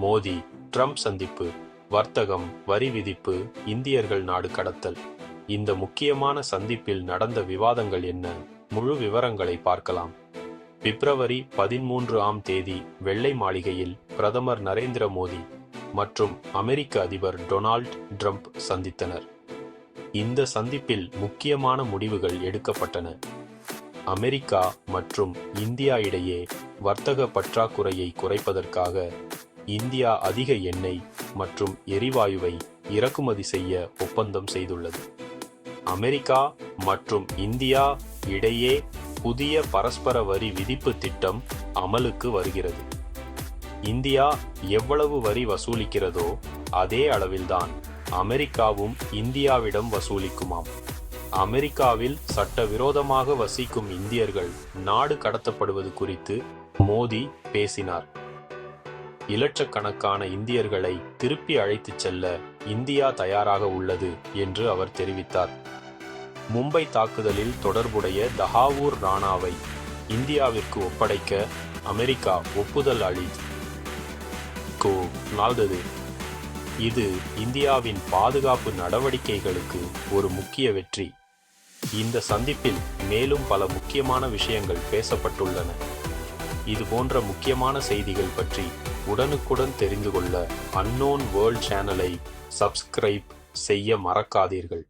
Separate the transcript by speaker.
Speaker 1: Modi Trump சந்திப்பு வர்த்தகம் வரி விதிப்பு இந்தியர்கள் நாடு கடத்தல். இந்த முக்கியமான சந்திப்பில் நடந்த விவாதங்கள் என்ன? முழு விவரங்களை பார்க்கலாம். பிப்ரவரி பதிமூன்று ஆம் தேதி வெள்ளை மாளிகையில் பிரதமர் நரேந்திர மோடி மற்றும் அமெரிக்க அதிபர் டொனால்ட் ட்ரம்ப் சந்தித்தனர். இந்த சந்திப்பில் முக்கியமான முடிவுகள் எடுக்கப்பட்டன. அமெரிக்கா மற்றும் இந்தியா இடையே வர்த்தக பற்றாக்குறையை குறைப்பதற்காக இந்தியா அதிக எண்ணெய் மற்றும் எரிவாயுவை இறக்குமதி செய்ய ஒப்பந்தம் செய்துள்ளது. அமெரிக்கா மற்றும் இந்தியா இடையே புதிய பரஸ்பர வரி விதிப்பு திட்டம் அமலுக்கு வருகிறது. இந்தியா எவ்வளவு வரி வசூலிக்கிறதோ அதே அளவில்தான் அமெரிக்காவும் இந்தியாவிடம் வசூலிக்குமாம். அமெரிக்காவில் சட்டவிரோதமாக வசிக்கும் இந்தியர்கள் நாடு கடத்தப்படுவது குறித்து மோடி பேசினார். இலட்சக்கணக்கான இந்தியர்களை திருப்பி அழைத்துச் செல்ல இந்தியா தயாராக உள்ளது என்று அவர் தெரிவித்தார். மும்பை தாக்குதலில் தொடர்புடைய தஹாவூர் ராணாவை இந்தியாவிற்கு ஒப்படைக்க அமெரிக்கா ஒப்புதல் அளித்து நாள்தது. இது இந்தியாவின் பாதுகாப்பு நடவடிக்கைகளுக்கு ஒரு முக்கிய வெற்றி. இந்த சந்திப்பில் மேலும் பல முக்கியமான விஷயங்கள் பேசப்பட்டுள்ளன. இது போன்ற முக்கியமான செய்திகள் பற்றி உடனுக்குடன் தெரிந்து கொள்ள அன்னோன் வேர்ல்ட் சேனலை சப்ஸ்கிரைப் செய்ய மறக்காதீர்கள்.